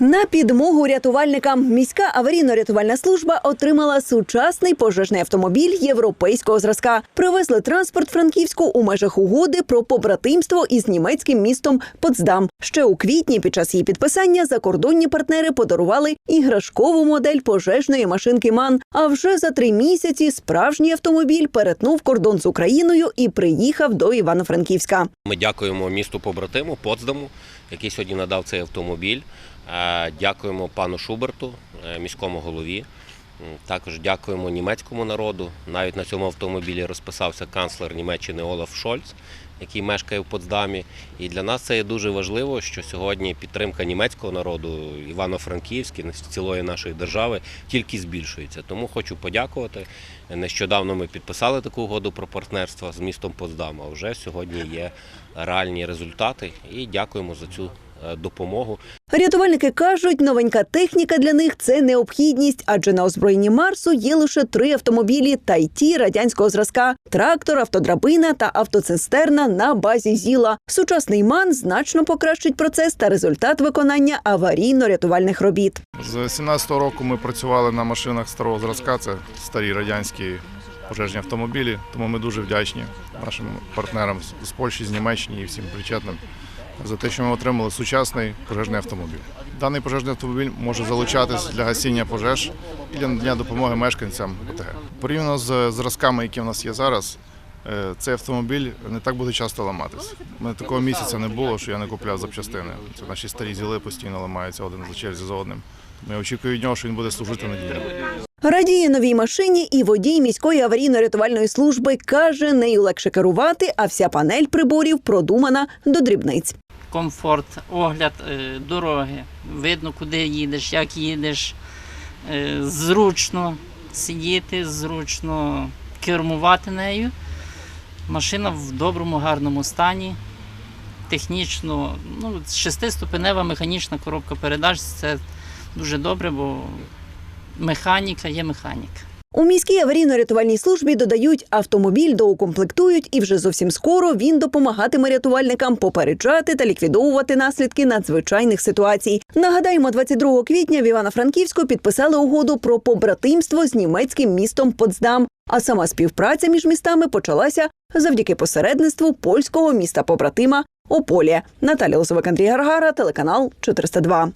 На підмогу рятувальникам міська аварійно-рятувальна служба отримала сучасний пожежний автомобіль європейського зразка. Привезли транспорт Франківську у межах угоди про побратимство із німецьким містом Потсдам. Ще у квітні під час її підписання закордонні партнери подарували іграшкову модель пожежної машинки МАН. А вже за три місяці справжній автомобіль перетнув кордон з Україною і приїхав до Івано-Франківська. Ми дякуємо місту побратиму Потсдаму, який сьогодні надав цей автомобіль. Е, Дякуємо пану Шуберту, е, міському голові. Також дякуємо німецькому народу. Навіть на цьому автомобілі розписався канцлер Німеччини Олаф Шольц, який мешкає в Потсдамі. І для нас це є дуже важливо, що сьогодні підтримка німецького народу, Івано-Франківський, цілої нашої держави тільки збільшується. Тому хочу подякувати. Нещодавно ми підписали таку угоду про партнерство з містом Потсдам. А вже сьогодні є реальні результати. І дякуємо за цю допомогу. Рятувальники кажуть, новенька техніка для них це необхідність, адже на озброєнні Марсу є лише три автомобілі та й ті радянського зразка: трактор, автодрабина та автоцистерна на базі ЗІЛа. Сучасний ман значно покращить процес та результат виконання аварійно-рятувальних робіт. З 17-го року ми працювали на машинах старого зразка, це старі радянські пожежні автомобілі. Тому ми дуже вдячні нашим партнерам з- з Польщі, з Німеччини і всім причетним за те, що ми отримали сучасний пожежний автомобіль. Даний пожежний автомобіль може залучатись для гасіння пожеж і для надання допомоги мешканцям ОТГ. Порівняно з зразками, які в нас є зараз. е, Цей автомобіль не так буде часто ламатись. У мене такого місяця не було, що я не купляв запчастини. Це наші старі зіли постійно ламаються один за черзі за одним. Я очікую від нього, що він буде служити надійно. Радіє новій машині, і водій міської аварійно-рятувальної служби каже, нею легше керувати, а вся панель приборів продумана до дрібниць. Комфорт, огляд е, дороги. Видно, куди їдеш, як їдеш. Е, Зручно сидіти, зручно кермувати нею. Машина в доброму, гарному стані. Технічно, ну, шестиступенева механічна коробка передач це дуже добре, бо механіка є механіка. У міській аварійно-рятувальній службі додають, автомобіль доукомплектують, і вже зовсім скоро він допомагатиме рятувальникам попереджати та ліквідовувати наслідки надзвичайних ситуацій. Нагадаємо, 22 квітня в Івано-Франківську підписали угоду про побратимство з німецьким містом Потсдам. А сама співпраця між містами почалася завдяки посередництву польського міста побратима Ополє. Наталя Лозовик, Андрій Гаргара, телеканал 402.